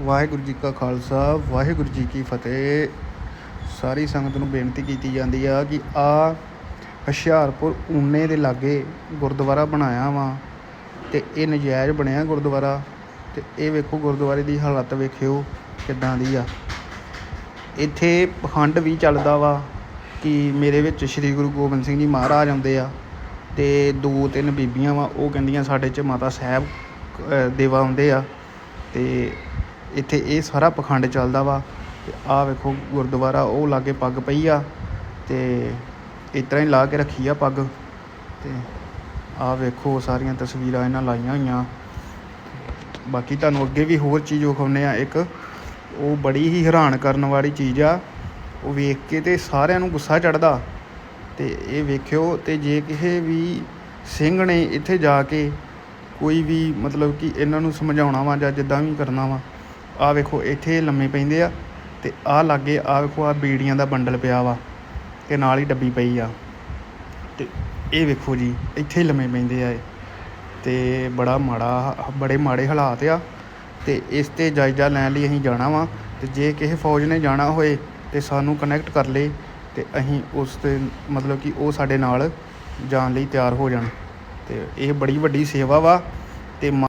ਵਾਹਿਗੁਰੂ ਜੀ ਕਾ ਖਾਲਸਾ ਵਾਹਿਗੁਰੂ ਜੀ ਕੀ ਫਤਿਹ। ਸਾਰੀ ਸੰਗਤ ਨੂੰ ਬੇਨਤੀ ਕੀਤੀ ਜਾਂਦੀ ਆ ਕਿ ਆ ਹੁਸ਼ਿਆਰਪੁਰ ਊਨੇ ਦੇ ਲਾਗੇ ਗੁਰਦੁਆਰਾ ਬਣਾਇਆ ਵਾ ਤੇ ਇਹ ਨਜਾਇਜ਼ ਬਣਿਆ ਗੁਰਦੁਆਰਾ ਤੇ ਇਹ ਵੇਖੋ ਗੁਰਦੁਆਰੇ ਦੀ ਹਾਲਤ ਵੇਖਿਓ ਕਿੱਦਾਂ ਦੀ ਆ। ਇੱਥੇ ਪਖੰਡ ਵੀ ਚੱਲਦਾ ਵਾ ਕਿ ਮੇਰੇ ਵਿੱਚ ਸ੍ਰੀ ਗੁਰੂ ਗੋਬਿੰਦ ਸਿੰਘ ਜੀ ਮਹਾਰਾਜ ਆਉਂਦੇ ਆ ਤੇ ਦੋ ਤਿੰਨ ਬੀਬੀਆਂ ਵਾ ਉਹ ਕਹਿੰਦੀਆਂ ਸਾਡੇ ਚ ਮਾਤਾ ਸਾਹਿਬ ਅ, ਦੇਵਾ ਆਉਂਦੇ ਆ ਤੇ ਇੱਥੇ ਇਹ ਸਾਰਾ ਪਖੰਡ ਚੱਲਦਾ ਵਾ ਤੇ ਆਹ ਵੇਖੋ ਗੁਰਦੁਆਰਾ, ਉਹ ਲਾਗੇ ਪੱਗ ਪਈ ਆ ਤੇ ਇਸ ਤਰ੍ਹਾਂ ਹੀ ਲਾ ਕੇ ਰੱਖੀ ਆ ਪੱਗ ਤੇ ਆਹ ਵੇਖੋ ਸਾਰੀਆਂ ਤਸਵੀਰਾਂ ਇਹਨਾਂ ਲਾਈਆਂ ਹੋਈਆਂ। ਬਾਕੀ ਤੁਹਾਨੂੰ ਅੱਗੇ ਵੀ ਹੋਰ ਚੀਜ਼ ਵਿਖਾਉਂਦੇ ਆ ਇੱਕ, ਉਹ ਬੜੀ ਹੀ ਹੈਰਾਨ ਕਰਨ ਵਾਲੀ ਚੀਜ਼ ਆ। ਉਹ ਵੇਖ ਕੇ ਤੇ ਸਾਰਿਆਂ ਨੂੰ ਗੁੱਸਾ ਚੜਦਾ ਤੇ ਇਹ ਵੇਖਿਓ ਤੇ ਜੇ ਕਿਸੇ ਵੀ ਸਿੰਘ ਨੇ ਇੱਥੇ ਜਾ ਕੇ ਕੋਈ ਵੀ ਮਤਲਬ ਕਿ ਇਹਨਾਂ ਨੂੰ ਸਮਝਾਉਣਾ ਵਾ ਜਾਂ ਜਿੱਦਾਂ ਵੀ ਕਰਨਾ ਵਾ ਆਹ ਵੇਖੋ, ਇੱਥੇ ਲੰਮੇ ਪੈਂਦੇ ਆ ਤੇ ਆਹ ਲਾਗੇ ਆਹ ਵੇਖੋ, ਆ ਬੀੜੀਆਂ ਦਾ ਬੰਡਲ ਪਿਆ ਵਾ ਤੇ ਨਾਲ ਹੀ ਡੱਬੀ ਪਈ ਆ। ਤੇ ਇਹ ਵੇਖੋ ਜੀ, ਇੱਥੇ ਹੀ ਲੰਮੇ ਪੈਂਦੇ ਆ ਇਹ ਤੇ ਬੜਾ ਮਾੜਾ ਬੜੇ ਮਾੜੇ ਹਾਲਾਤ ਆ ਤੇ ਇਸ ਤੇ ਜਾਇਜ਼ਾ ਲੈਣ ਲਈ ਅਸੀਂ ਜਾਣਾ ਵਾ ਤੇ ਜੇ ਕਿਸੇ ਫੌਜ ਨੇ ਜਾਣਾ ਹੋਏ ਤੇ ਸਾਨੂੰ ਕਨੈਕਟ ਕਰ ਲੇ ਤੇ ਅਸੀਂ ਉਸ ਤੇ ਮਤਲਬ ਕਿ ਉਹ ਸਾਡੇ ਨਾਲ ਜਾਣ ਲਈ ਤਿਆਰ ਹੋ ਜਾਣ। ਤੇ ਇਹ ਬੜੀ ਵੱਡੀ ਸੇਵਾ ਵਾ ਤੇ ਮਾ-